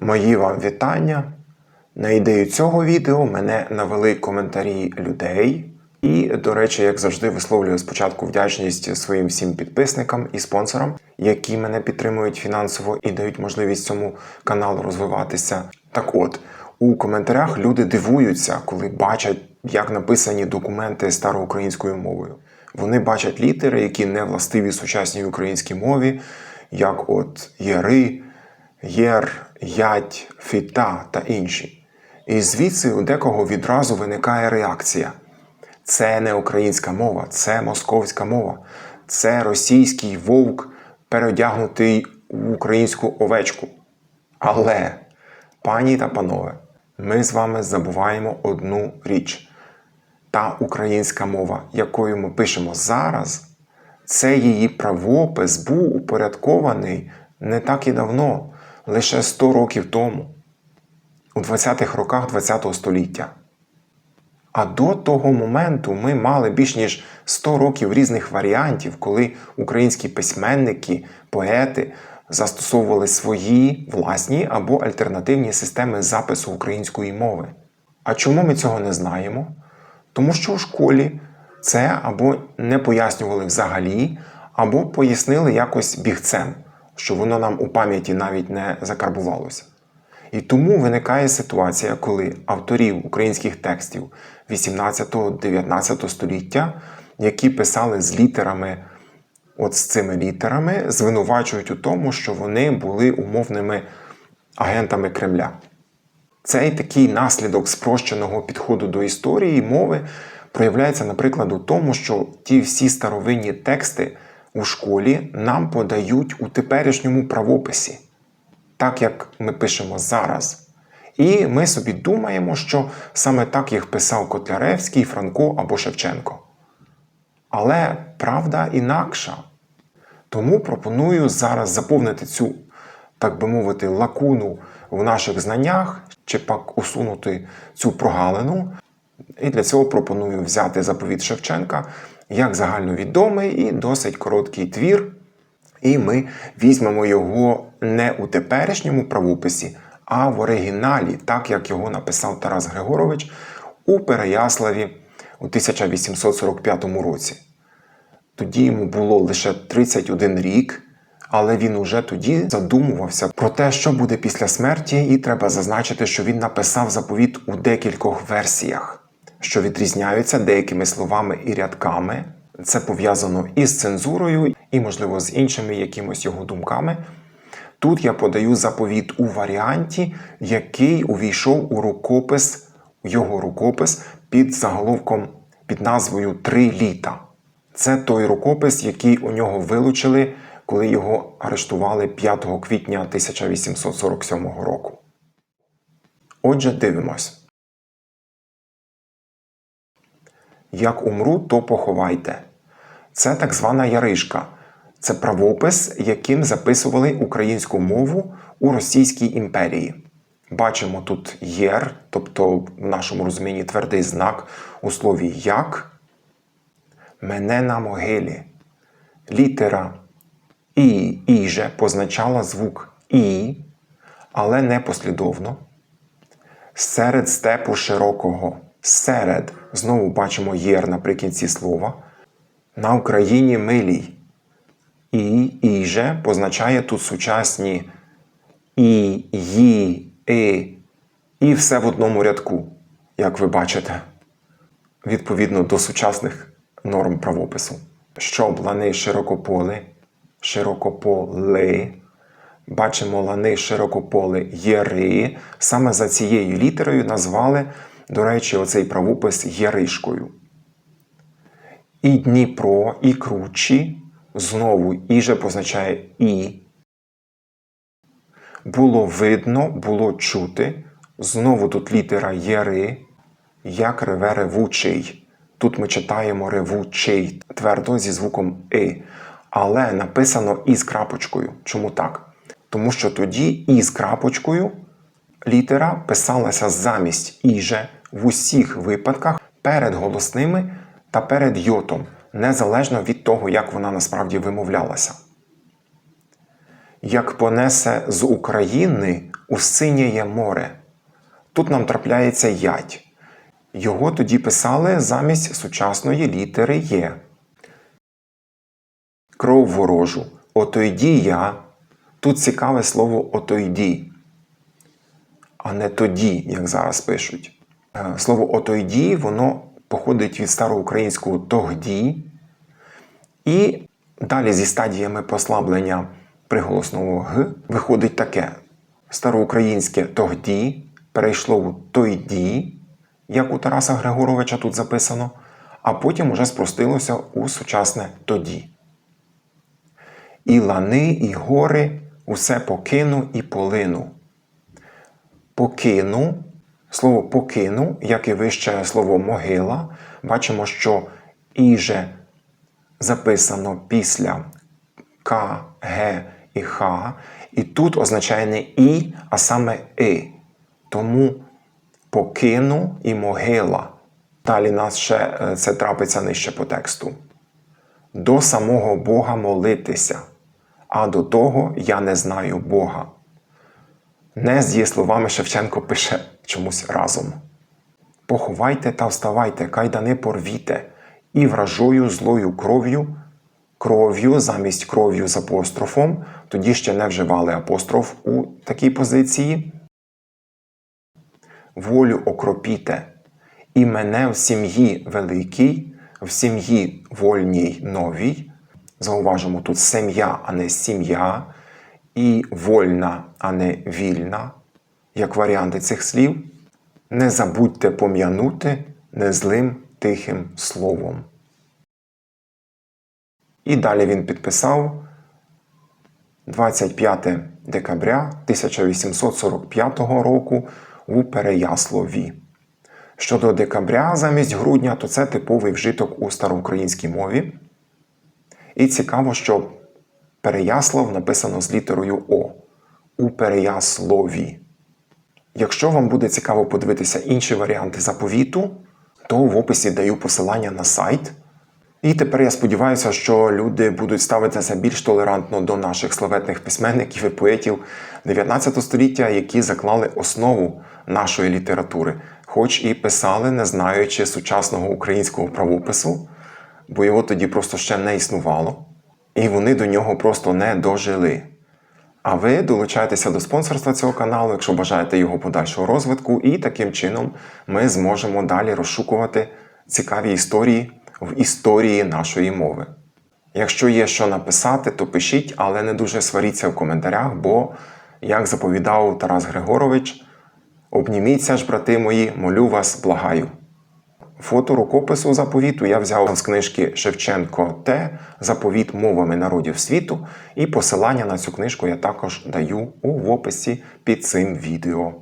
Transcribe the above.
Мої вам вітання. На ідею цього відео мене навели коментарі людей. І, до речі, як завжди, висловлюю спочатку вдячність своїм всім підписникам і спонсорам, які мене підтримують фінансово і дають можливість цьому каналу розвиватися. Так от, у коментарях люди дивуються, коли бачать, як написані документи староукраїнською мовою. Вони бачать літери, які не властиві сучасній українській мові, як от яри, єр, ять, фіта та інші. І звідси у декого відразу виникає реакція. Це не українська мова, це московська мова, це російський вовк, переодягнутий у українську овечку. Але, пані та панове, ми з вами забуваємо одну річ. Та українська мова, якою ми пишемо зараз, це її правопис був упорядкований не так і давно, лише 100 років тому, у 20-х роках ХХ століття. А до того моменту ми мали більш ніж 100 років різних варіантів, коли українські письменники, поети застосовували свої власні або альтернативні системи запису української мови. А чому ми цього не знаємо? Тому що у школі це або не пояснювали взагалі, або пояснили якось бігцем, що воно нам у пам'яті навіть не закарбувалося. І тому виникає ситуація, коли авторів українських текстів 18-19 століття, які писали з літерами, от з цими літерами, звинувачують у тому, що вони були умовними агентами Кремля. Цей такий наслідок спрощеного підходу до історії мови проявляється, наприклад, у тому, що ті всі старовинні тексти у школі нам подають у теперішньому правописі, так як ми пишемо зараз. І ми собі думаємо, що саме так їх писав Котляревський, Франко або Шевченко. Але правда інакша. Тому пропоную зараз заповнити цю, так би мовити, лакуну в наших знаннях, чи пак усунути цю прогалину. І для цього пропоную взяти заповіт Шевченка як загальновідомий і досить короткий твір. І ми візьмемо його не у теперішньому правописі, а в оригіналі, так як його написав Тарас Григорович у Переяславі у 1845 році. Тоді йому було лише 31 рік, але він уже тоді задумувався про те, що буде після смерті, і треба зазначити, що він написав заповіт у декількох версіях, що відрізняються деякими словами і рядками. Це пов'язано із цензурою і, можливо, з іншими якимось його думками. Тут я подаю заповіт у варіанті, який увійшов у рукопис, його рукопис під заголовком під назвою Три літа. Це той рукопис, який у нього вилучили, коли його арештували 5 квітня 1847 року. Отже, дивимось. Як умру, то поховайте. Це так звана яришка. Це правопис, яким записували українську мову у Російській імперії. Бачимо тут єр, тобто в нашому розумінні твердий знак у слові як. Мене на могилі. Літера І іже позначала звук І, але не послідовно. Серед степу широкого. Серед. Знову бачимо єр наприкінці слова. На Україні милій. І іже позначає тут сучасні і, ї, и, і все в одному рядку, як ви бачите, відповідно до сучасних норм правопису. Щоб лани широкополи, широкополи, бачимо лани широкополи єри. Саме за цією літерою назвали, до речі, оцей правопис Яришкою. І Дніпро, і кручі, знову іже позначає і. Було видно, було чути. Знову тут літера єри, як реве ревучий. Тут ми читаємо ревучий твердо зі звуком и. Але написано і з крапочкою. Чому так? Тому що тоді і з крапочкою літера писалася замість іже в усіх випадках перед голосними та перед йотом, незалежно від того, як вона насправді вимовлялася. як понесе з України у синєє море. Тут нам трапляється ять. Його тоді писали замість сучасної літери Є. Кров ворожу. Отойді я. Тут цікаве слово отойді, а не тоді, як зараз пишуть. Е, Слово отойді, воно походить від староукраїнського тогді, і далі зі стадіями послаблення приголосного г виходить таке: староукраїнське тогді перейшло у тойді, як у Тараса Григоровича тут записано, а потім уже спростилося у сучасне тоді. І лани, і гори усе покину і полину. Покину, слово покину, як і вище слово могила, бачимо, що іже записано після К, Г і Х, і тут означає не І, а саме И. Тому покину і могила. Далі нас ще е, це трапиться нижче по тексту. До самого Бога молитися, а до того я не знаю Бога. Не з її словами Шевченко пише чомусь разом. Поховайте та вставайте, кайдани порвіте, і вражою злою кров'ю, кров'ю замість кров'ю з апострофом, тоді ще не вживали апостроф у такій позиції. Волю окропіте, і мене в сім'ї великій, в сім'ї вольній новій. Зауважимо тут сім'я, а не сім'я, і вольна, а не вільна, як варіанти цих слів. Не забудьте пом'янути незлим тихим словом. І далі він підписав 25 декабря 1845 року у Переяславі. Щодо декабря замість грудня, то це типовий вжиток у староукраїнській мові. І цікаво, що Переяслав написано з літерою О у Переяслові. Якщо вам буде цікаво подивитися інші варіанти заповіту, то в описі даю посилання на сайт. І тепер я сподіваюся, що люди будуть ставитися більш толерантно до наших славетних письменників і поетів 19 століття, які заклали основу нашої літератури, хоч і писали, не знаючи сучасного українського правопису, бо його тоді просто ще не існувало, і вони до нього просто не дожили. А ви долучайтеся до спонсорства цього каналу, якщо бажаєте його подальшого розвитку, і таким чином ми зможемо далі розшукувати цікаві історії в історії нашої мови. Якщо є що написати, то пишіть, але не дуже сваріться в коментарях, бо, як заповідав Тарас Григорович, обніміться ж, брати мої, молю вас, благаю. Фото рукопису заповіту я взяв з книжки Шевченко Т. Заповіт мовами народів світу, і посилання на цю книжку я також даю у описі під цим відео.